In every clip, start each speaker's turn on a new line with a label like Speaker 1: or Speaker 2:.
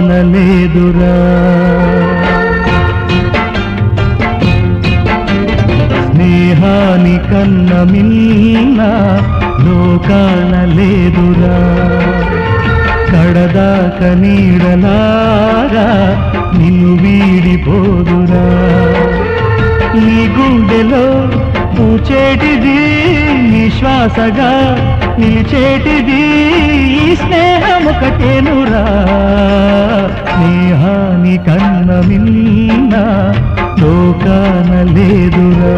Speaker 1: లోకాన స్నేహాని కన్న మిన్న లోకాన లేదురా కడదాక నీడలాగా శ్వాసగా నిలిచేటిది ఈ స్నేహం ఒకటేనురా స్నేహాని కన్న మిన్న లోకాన లేదురా.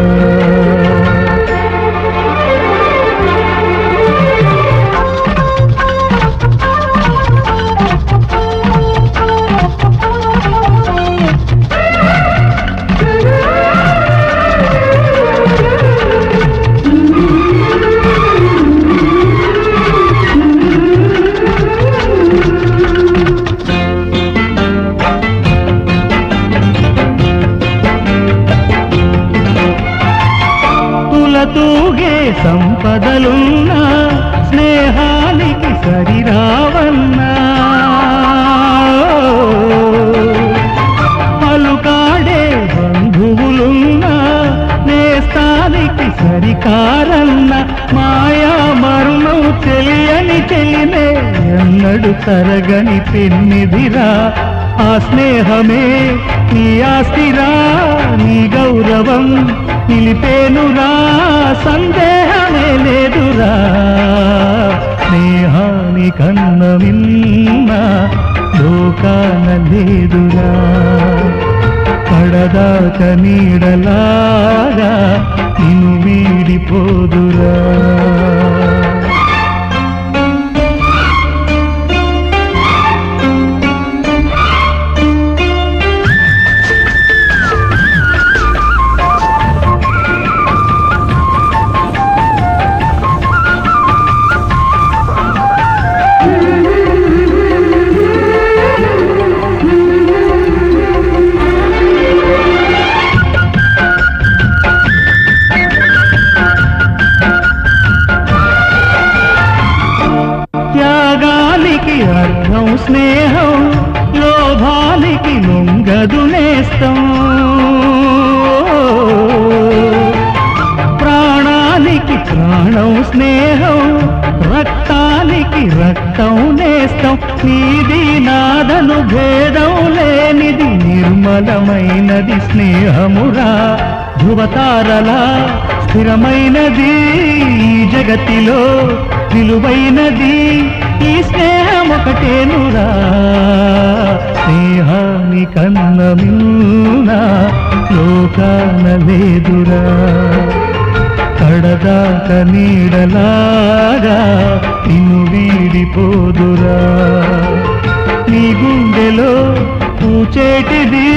Speaker 1: తూగే సంపదలున్నా స్నేహానికి సరిరావన్నా పలుకాడే బంధువులున్నా నేస్తానికి సరికారన్న మాయా మరుణం తెలియని చెలినే ఎన్నడు తరగని పెన్నిదిరా ఆ స్నేహమే నీ ఆస్తిరా నీ గౌరవం. నిలిపేనురా సందేహమే లేదురా. స్నేహాని కన్న మిన్న లోకాన లేదురా. పడదాక నీడలా లోభానికి లొంగదు నేస్తం. ప్రాణానికి ప్రాణం స్నేహం రక్తానికి రక్తం నేస్తం. నీది నాదను భేదం లేనిది నిర్మలమైనది స్నేహమురా. ధృవతారలా స్థిరమైనది జగతిలో విలువైనది ఈ స్నేహం ఒకటేనురా. స్నేహాని కన్న మిన్న లోకాన లేదురా. కడదాక నీడలాగా నిన్ను వీడిపోదురా. నీ గుండెలో పూచేటిది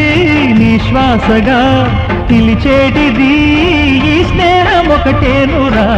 Speaker 1: నీ శ్వాసగా నిలిచేటిది ఈ స్నేహం ఒకటేనురా.